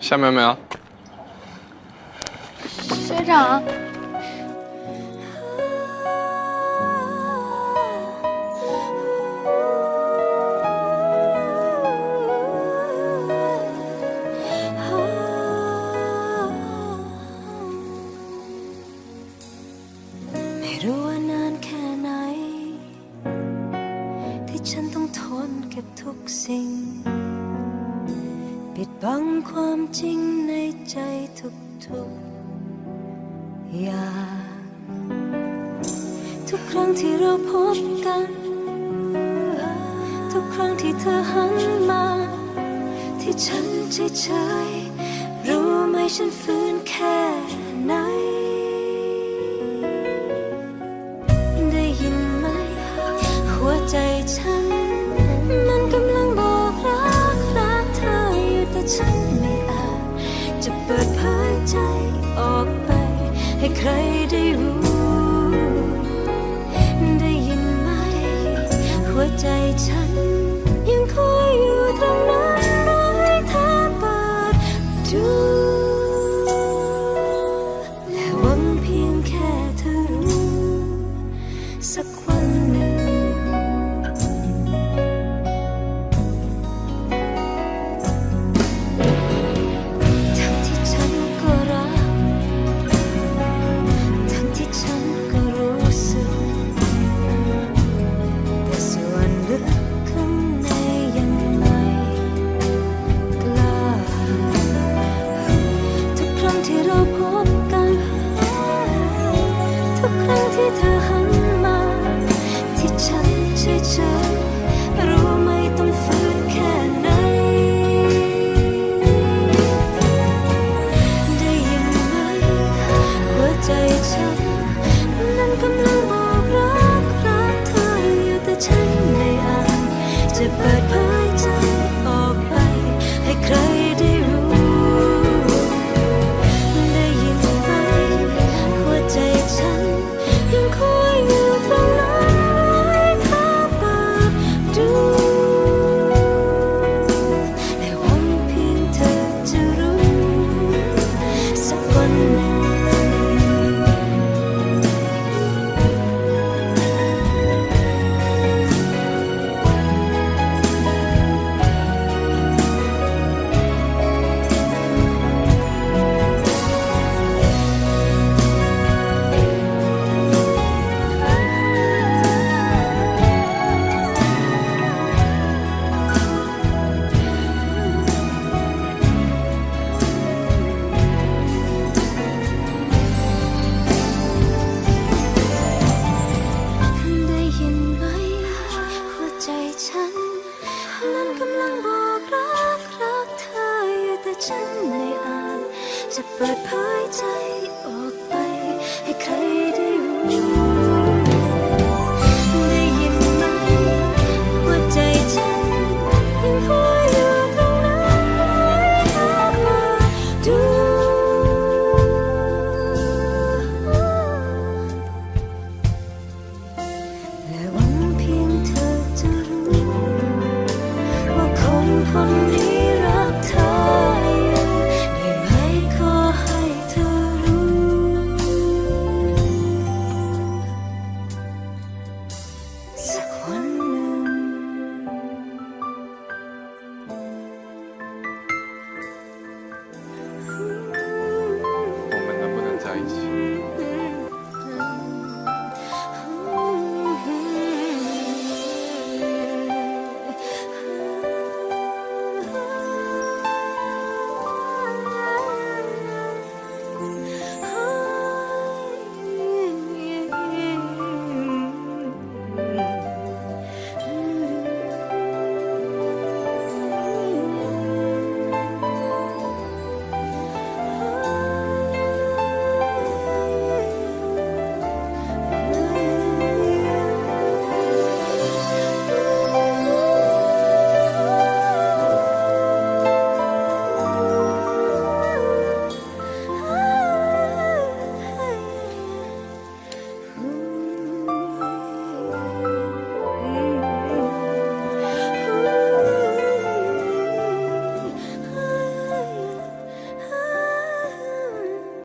下面没有。学长。ไม่รู้ว่านานแค่ไหน ที่ฉันต้องทนกับทุกสิ่ง ดบังความจริงในใจทุกทุกอย่างทุกครั้งที่เราพบกัน ทุกครั้งที่เธอหันมา ที่ฉันเฉยๆรู้ไหมฉันฝืน do but pie.